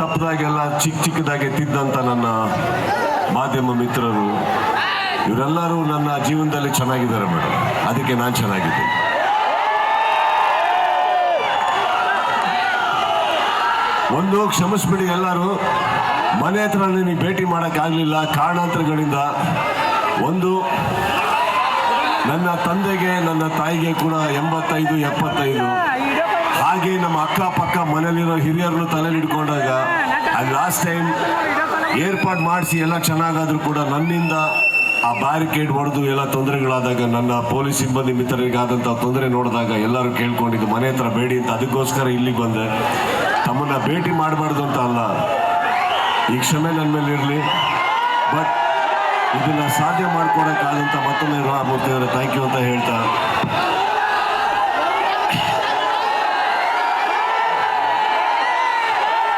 ತಪ್ಪದಾಗೆಲ್ಲ ಚಿಕ್ಕ ಚಿಕ್ಕದಾಗೆ ತಿದ್ದಂಥ ನನ್ನ ಮಾಧ್ಯಮ ಮಿತ್ರರು, ಇವರೆಲ್ಲರೂ ನನ್ನ ಜೀವನದಲ್ಲಿ ಚೆನ್ನಾಗಿದ್ದಾರೆ ಮೇಡಮ್ ಅದಕ್ಕೆ ನಾನು ಚೆನ್ನಾಗಿದ್ದೀನಿ. ಒಂದು ಕ್ಷಮಿಸ್ಬಿಡಿ ಎಲ್ಲರೂ. ಮನೆ ಹತ್ರ ನನಗೆ ಭೇಟಿ ಮಾಡೋಕ್ಕಾಗಲಿಲ್ಲ ಕಾರಣಾಂತರಗಳಿಂದ. ಒಂದು, ನನ್ನ ತಂದೆಗೆ, ನನ್ನ ತಾಯಿಗೆ ಕೂಡ ಎಂಬತ್ತೈದು, ಎಪ್ಪತ್ತೈದು. ಹಾಗೆ ನಮ್ಮ ಅಕ್ಕಪಕ್ಕ ಮನೇಲಿರೋ ಹಿರಿಯರನ್ನು ತಲೆಯಲ್ಲಿ ಹಿಡ್ಕೊಂಡಾಗ ಅದು ಲಾಸ್ಟ್ ಟೈಮ್ ಏರ್ಪಾಡು ಮಾಡಿಸಿ ಎಲ್ಲ ಚೆನ್ನಾಗಾದ್ರೂ ಕೂಡ ನನ್ನಿಂದ ಆ ಬ್ಯಾರಿಕೇಡ್ ಹೊಡೆದು ಎಲ್ಲ ತೊಂದರೆಗಳಾದಾಗ ನನ್ನ ಪೊಲೀಸ್ ಸಿಬ್ಬಂದಿ ಮಿತ್ರರಿಗಾದಂಥ ತೊಂದರೆ ನೋಡಿದಾಗ ಎಲ್ಲರೂ ಕೇಳ್ಕೊಂಡಿದ್ದು ಮನೆ ಹತ್ರ ಬೇಡಿ ಅಂತ ಅದಕ್ಕೋಸ್ಕರ ಇಲ್ಲಿಗೆ ಬಂದೆ. ತಮ್ಮನ್ನ ಭೇಟಿ ಮಾಡಬಾರ್ದು ಅಂತ ಅಲ್ಲ. ಈ ಕ್ಷಮೆ ನನ್ನ ಮೇಲೆ ಇರಲಿ. ಬಟ್ ಇದನ್ನು ಸಾಧ್ಯ ಮಾಡ್ಕೊಡೋಕ್ಕಾದಂಥ ಮತ್ತೊಮ್ಮೆ ರಾಮೂರ್ತಿ ಅವರ ಥ್ಯಾಂಕ್ ಯು ಅಂತ ಹೇಳ್ತಾ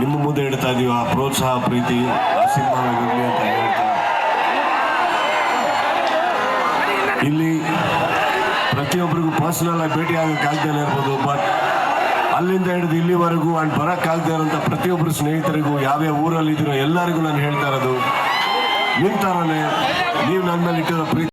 ನಿಮ್ಮ ಮುಂದೆ ಇಡ್ತಾ ಇದೀವಿ ಆ ಪ್ರೋತ್ಸಾಹ, ಪ್ರೀತಿ ಸಿನಿಮಾಗಿರಲಿ ಅಂತ ಹೇಳ್ತಾ. ಇಲ್ಲಿ ಪ್ರತಿಯೊಬ್ಬರಿಗೂ ಪರ್ಸನಲ್ ಆಗಿ ಭೇಟಿ ಆಗೋಕ್ಕಾಗ್ದೇ ಇರ್ಬೋದು ಬಟ್ ಅಲ್ಲಿಂದ ಹಿಡಿದು ಇಲ್ಲಿವರೆಗೂ ಅಂಡ್ ಬರೋಕ್ಕಾಗದೇ ಇರೋಂಥ ಪ್ರತಿಯೊಬ್ಬರು ಸ್ನೇಹಿತರಿಗೂ ಯಾವ್ಯಾವ ಊರಲ್ಲಿ ಇದ್ದೀರೋ ಎಲ್ಲರಿಗೂ ನಾನು ಹೇಳ್ತಾ ಇರೋದು ನಿಮ್ಮ ಥರನೇ ನೀವು ನನ್ನ ಮೇಲೆ ಇಟ್ಟಿರೋ ಪ್ರೀತಿ